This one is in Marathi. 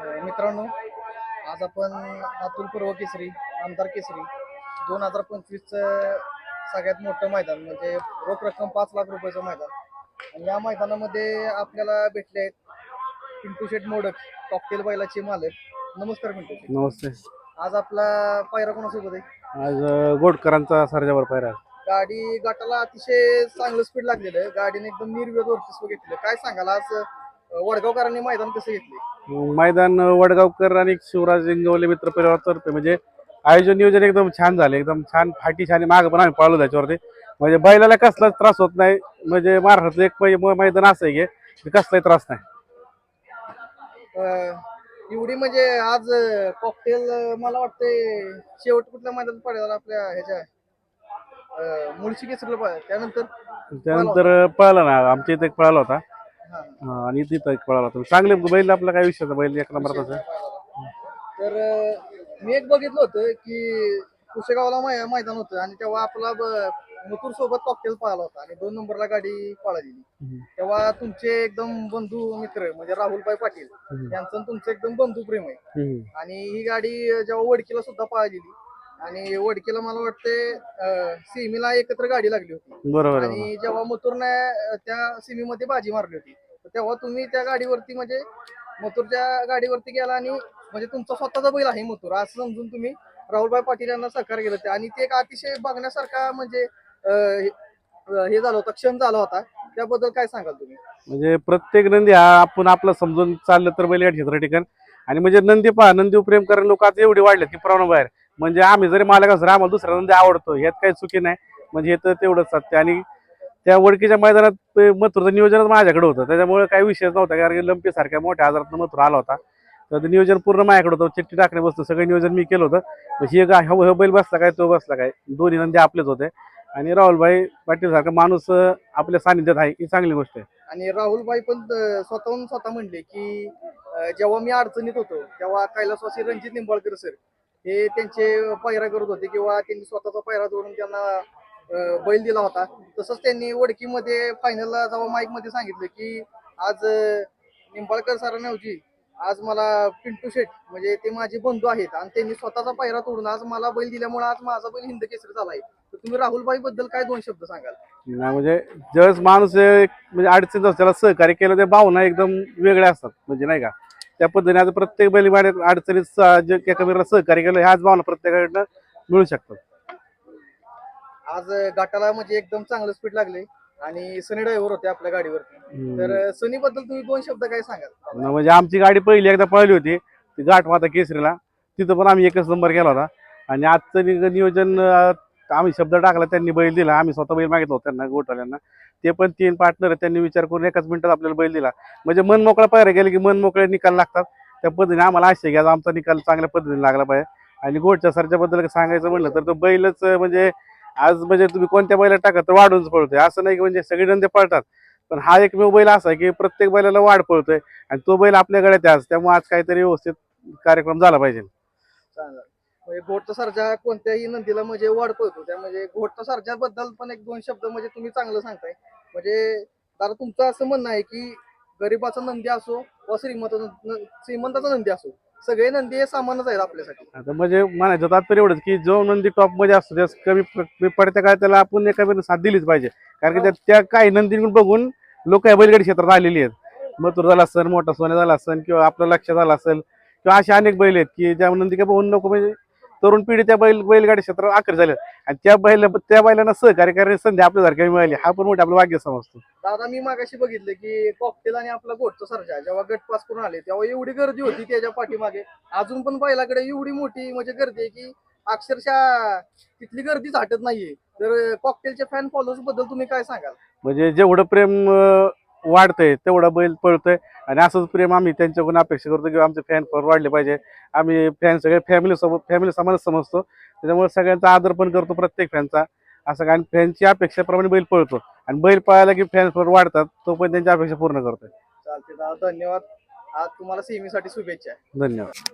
मित्रांनो आज आपण अतुल पूर्व केसरी आमदार केसरी दोन हजार पंचवीसचं सगळ्यात मोठं मैदान म्हणजे रोख रक्कम पाच लाख रुपयाचं मैदान. आणि या मैदानामध्ये आपल्याला भेटले आहेत पिंटू शेठ मोडक कॉकटेल बैलाचे मालक. नमस्कार पिंटू शेठ. नमस्ते. आज आपला पायरा कोणासोबत आहे? आज अ, गोटकरांचा सर्जावर पायरा. गाडी गटाला अतिशय चांगलं स्पीड लागलेलं आहे. गाडीने एकदम निर्वेद वर्चस्व घेतलं काय सांगाल? आज वडगावकरांनी मैदान कसं घेतले मैदान वडगावकर आणि शिवराज इंगवले मित्र परिवारातर्फे म्हणजे आयोजन नियोजन एकदम छान झाले. एकदम छान फाटी छान माग पण आम्ही पाळलो त्याच्यावरती. म्हणजे बैलाला कसलाच त्रास होत नाही. म्हणजे महाराष्ट्राचं एक मैदान असं आहे की कसलाही त्रास नाही. एवढी म्हणजे आज कॉकटेल मला वाटतंय शेवट कुठल्या मैदानात पडेल आपल्या ह्याच्या? मुळशी केसरीला त्यानंतर? त्यानंतर पळाला ना. आमच्या इथे एक पळाला होता. आणि तिथं एक पळाला होता चांगले बैल आपला काय विषय बैल एक नंबरात तर मी एक बघितलं होतं की कुशेगावला मै- मैदान होतं आणि तेव्हा आपला मथुर सोबत कॉकटेल पळाला होता आणि दोन नंबरला गाडी पळालेली. तेव्हा तुमचे एकदम बंधू मित्र म्हणजे राहुलभाई पाटील यांचं तुमचं एकदम बंधू प्रेम आहे. आणि ही गाडी जेव्हा वडकीला सुद्धा पळालेली आणि वडकीला मला वाटते सेमीला एकत्र गाडी लागली होती. बरोबर. आणि जेव्हा मथुरने अं, त्या सेमीमध्ये बाजी मारली होती तेव्हा तुम्ही त्या गाडीवरती म्हणजे मथुरच्या गाडीवरती गेला आणि म्हणजे तुमचा स्वतःचा बैल आहे मथुर असं समजून तुम्ही राहुलभाई पाटील यांना सहकार केलं ते आणि ते एक अतिशय बघण्यासारखा म्हणजे हे- झालं होतं क्षण झाला होता. त्याबद्दल काय सांगाल तुम्ही? म्हणजे प्रत्येक नंदी हा आपण आपला समजून चाललं तर बैल क्षेत्र ठिकाण आणि म्हणजे नंदी पहा नंदी प्रेम करणं लोक आता एवढे वाढले की प्रमाण बाहेर. म्हणजे आम्ही जरी मालक असं आम्हाला दुसरा नंदी आवडतो ह्यात काही चुकी नाही. म्हणजे हे तर तेवढंच सत्य. आणि त्या वडकीच्या मैदानात ते मथुरचं नियोजनच माझ्याकडे होतं. त्याच्यामुळे काही विषयच नव्हता. कारण की लंपीसारख्या मोठ्या आजारात मथुर आला होता. तर नियोजन पूर्ण माझ्याकडे होतं. चिठ्ठी टाकणे बसतो सगळं नियोजन मी केलं होतं. हे ही बैल बसला काय तो बसला काय? दोन्ही नंदी आपलेच होते. आणि राहुलभाई पाटील सारखा माणूस आपल्या सानिध्यात आहे. ही चांगली गोष्ट आहे. आणि राहुलभाई पण स्वतःहून स्वतः म्हणले की जेव्हा मी अडचणीत होतो तेव्हा कैलासवासी रणजित निंबाळकर सर हे त्यांचे पायरा करत होते किंवा त्यांनी स्वतःचा पायरा जोडून त्यांना बैल दिला होता. तसंच त्यांनी वडकीमध्ये फायनलला जेव्हा माईकमध्ये सांगितलं की आज निंबाळकर सरांऐवजी आज मला पिंटू शेठ म्हणजे ते माझे बंधू आहेत आणि त्यांनी स्वतःचा पायरा तोडून आज मला बैल दिल्यामुळे आज माझा बैल हिंद केसरी झाला आहे. तर तुम्ही राहुलबाई बद्दल काय दोन शब्द सांगाल? नाही म्हणजे ज्यावेळेस माणूस एक म्हणजे अडचण त्याला सहकार्य केलं ते भावना एकदम वेगळ्या असतात म्हणजे नाही का? त्या पद्धतीने आज प्रत्येक बैलगाडी अडचणीत स- सहकार्य केलं ह्याच भावना प्रत्येकाकडनं मिळू शकतात. आज गटाला म्हणजे एकदम चांगलं स्पीड लागले आणि सनी ड्रायव्हर होते आपल्या गाडीवरती. हम्म. तर सनी बद्दल तुम्ही दोन शब्द काय सांगाल? म्हणजे आमची गाडी पहिली एकदा पळली होती ती घाट माता केसरीला. तिथं पण आम्ही एकच नंबर केला होता. आणि आजचं नियोजन आम्ही शब्द टाकला त्यांनी बैल दिला. आम्ही स्वतः बैल मागितलं होतं त्यांना गोटवाल्यांना ते पण तीन पार्टनर त्यांनी विचार करून एकाच मिनिटात आपल्याला बैल दिला. म्हणजे मन मोकळा पायऱ्या गेले की मन मोकळे निकाल लागतात. त्या पद्धतीने आम्हाला आशय घ्या आमचा निकाल चांगल्या पद्धतीने लागला पाहिजे. आणि गोडच्या सरच्या बद्दल सांगायचं म्हणलं तर तो बैलच म्हणजे आज म्हणजे तुम्ही कोणत्या बैला टाका तर वाढून पळतोय. असं नाही की म्हणजे सगळेजण ते पळतात. पण हा एकमेव बैल असा आहे की प्रत्येक बैलाला वाढ पळतोय आणि तो बैल आपल्या गळ्यात आज त्यामुळे आज काहीतरी व्यवस्थित कार्यक्रम झाला पाहिजे. म्हणजे घोटचा सरजा कोणत्याही नंदीला म्हणजे वाढ पळतो. त्या म्हणजे घोटचा सरजा बद्दल पण एक दोन शब्द म्हणजे तुम्ही चांगलं सांगताय. म्हणजे दादा तुमचं असं म्हणणं आहे की गरीबाचा नंदी असो व श्रीमंत श्रीमंताचा नंदी असो सगळे नंदी हे सामानच आहेत आपल्यासाठी. आता म्हणजे म्हणायचं तात्पर्य एवढंच की जो नंदी टॉपमध्ये असतो त्या कमी कमी पडत्या काळात त्याला आपण एका साथ दिलीच पाहिजे. कारण की त्या- त्या काही नंदीकडून बघून लोक या बैलगाडी क्षेत्रात आलेली आहेत. मथुर झाला असेल मोठा सोन्या झाला असेल किंवा आपलं लक्ष झालं असेल किंवा असे अनेक बैल आहेत की ज्या नंदी का बघून लोक म्हणजे तरुण पिढी त्या बैल बैलगाडी क्षेत्रात आकर झाले आणि त्या बैल त्या बैलांना सहकार्य करण्याची संधी आपल्यासारख्या मिळाली. हा पण मोठे आपलं भाग्य समजतो. दादा मी मागाशी बघितलं की कॉकटेल आणि आपला गोटचा सरजा जेव्हा गट पास करून आले तेव्हा एवढी गर्दी होती त्याच्या पाठीमागे. अजून पण बैलाकडे एवढी मोठी म्हणजे गर्दी आहे की अक्षरशः तिथली गर्दीच हटत नाहीये. तर कॉकटेलच्या फॅन फॉलोअर्सबद्दल तुम्ही काय सांगाल? म्हणजे जेवढं प्रेम वाढतंय तेवढं बैल पळतोय. आणि असंच प्रेम आम्ही त्यांच्याकडून अपेक्षा करतो की आमचे फॅन वाढले पाहिजे. आम्ही फॅन सगळे फॅमिली सोबत फॅमिली समानच समजतो. त्याच्यामुळे सगळ्यांचा आदर पण करतो प्रत्येक फॅनचा असं काय फॅनची अपेक्षेप्रमाणे बैल पळतो. आणि बैल पळायला की फॅन वाढतात तो पण त्यांची अपेक्षा पूर्ण करतोय. चालते धन्यवाद. आज तुम्हाला सेमीसाठी शुभेच्छा. धन्यवाद.